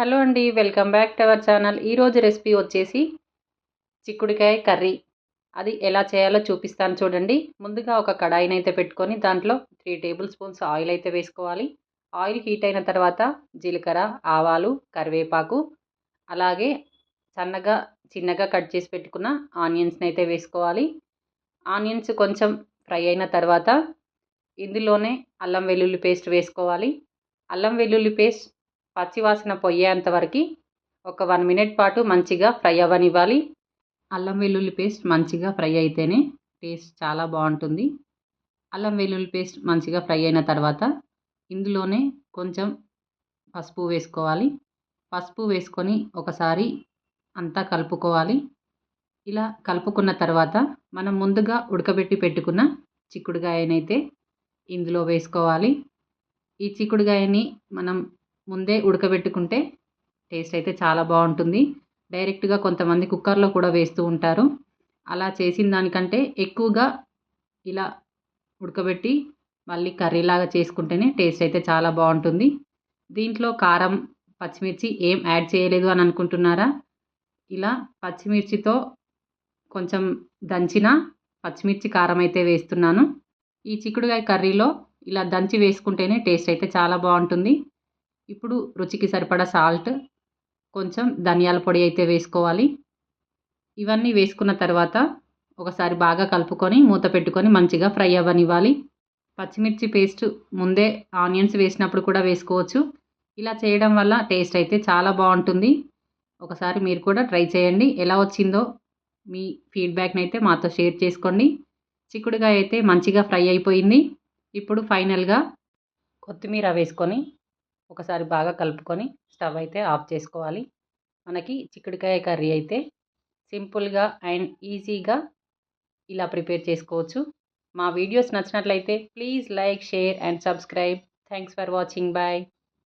Hello అండి welcome back to our channel. ఈరోజు recipe వచ్చేసి చిక్కుడుకాయ కర్రీ. అది ఎలా చేయాలో చూపిస్తాను చూడండి. ముందుగా ఒక కడాయిని అయితే పెట్టుకొని దాంట్లో త్రీ టేబుల్ స్పూన్స్ ఆయిల్ అయితే వేసుకోవాలి. ఆయిల్ హీట్ అయిన తర్వాత జీలకర్ర ఆవాలు కరివేపాకు అలాగే సన్నగా చిన్నగా కట్ చేసి పెట్టుకున్న ఆనియన్స్ని అయితే వేసుకోవాలి. ఆనియన్స్ కొంచెం ఫ్రై అయిన తర్వాత ఇందులోనే అల్లం వెల్లుల్లి పేస్ట్ వేసుకోవాలి. అల్లం వెల్లుల్లి పేస్ట్ పచ్చివాసన పోయేంత వరకు ఒక వన్ మినిట్ పాటు మంచిగా ఫ్రై అవ్వనివ్వాలి. అల్లం వెల్లుల్లి పేస్ట్ మంచిగా ఫ్రై అయితేనే టేస్ట్ చాలా బాగుంటుంది. అల్లం వెల్లుల్లి పేస్ట్ మంచిగా ఫ్రై అయిన తర్వాత ఇందులోనే కొంచెం పసుపు వేసుకోవాలి. పసుపు వేసుకొని ఒకసారి అంతా కలుపుకోవాలి. ఇలా కలుపుకున్న తర్వాత మనం ముందుగా ఉడకబెట్టి పెట్టుకున్న చిక్కుడుకాయనైతే ఇందులో వేసుకోవాలి. ఈ చిక్కుడుకాయని మనం ముందే ఉడకబెట్టుకుంటే టేస్ట్ అయితే చాలా బాగుంటుంది. డైరెక్ట్గా కొంతమంది కుక్కర్లో కూడా వేస్తూ ఉంటారు. అలా చేసిన దానికంటే ఎక్కువగా ఇలా ఉడకబెట్టి మళ్ళీ కర్రీలాగా చేసుకుంటేనే టేస్ట్ అయితే చాలా బాగుంటుంది. దీంట్లో కారం పచ్చిమిర్చి ఏం యాడ్ చేయలేదు అని అనుకుంటున్నారా? ఇలా పచ్చిమిర్చితో కొంచెం దంచిన పచ్చిమిర్చి కారం అయితే వేస్తున్నాను. ఈ చిక్కుడుకాయ కర్రీలో ఇలా దంచి వేసుకుంటేనే టేస్ట్ అయితే చాలా బాగుంటుంది. ఇప్పుడు రుచికి సరిపడా సాల్ట్ కొంచెం ధనియాల పొడి అయితే వేసుకోవాలి. ఇవన్నీ వేసుకున్న తర్వాత ఒకసారి బాగా కలుపుకొని మూత పెట్టుకొని మంచిగా ఫ్రై అవ్వనివ్వాలి. పచ్చిమిర్చి పేస్ట్ ముందే ఆనియన్స్ వేసినప్పుడు కూడా వేసుకోవచ్చు. ఇలా చేయడం వల్ల టేస్ట్ అయితే చాలా బాగుంటుంది. ఒకసారి మీరు కూడా ట్రై చేయండి. ఎలా వచ్చిందో మీ ఫీడ్బ్యాక్ని అయితే మాతో షేర్ చేసుకోండి. చిక్కుడుకాయ అయితే మంచిగా ఫ్రై అయిపోయింది. ఇప్పుడు ఫైనల్గా కొత్తిమీర వేసుకొని ఒకసారి బాగా కలుపుకొని స్టవ్ అయితే ఆఫ్ చేసుకోవాలి. మనకి చిక్కుడుకాయ కర్రీ అయితే సింపుల్గా అండ్ ఈజీగా ఇలా ప్రిపేర్ చేసుకోవచ్చు. మా వీడియోస్ నచ్చినట్లయితే please like share and subscribe. Thanks for watching. Bye.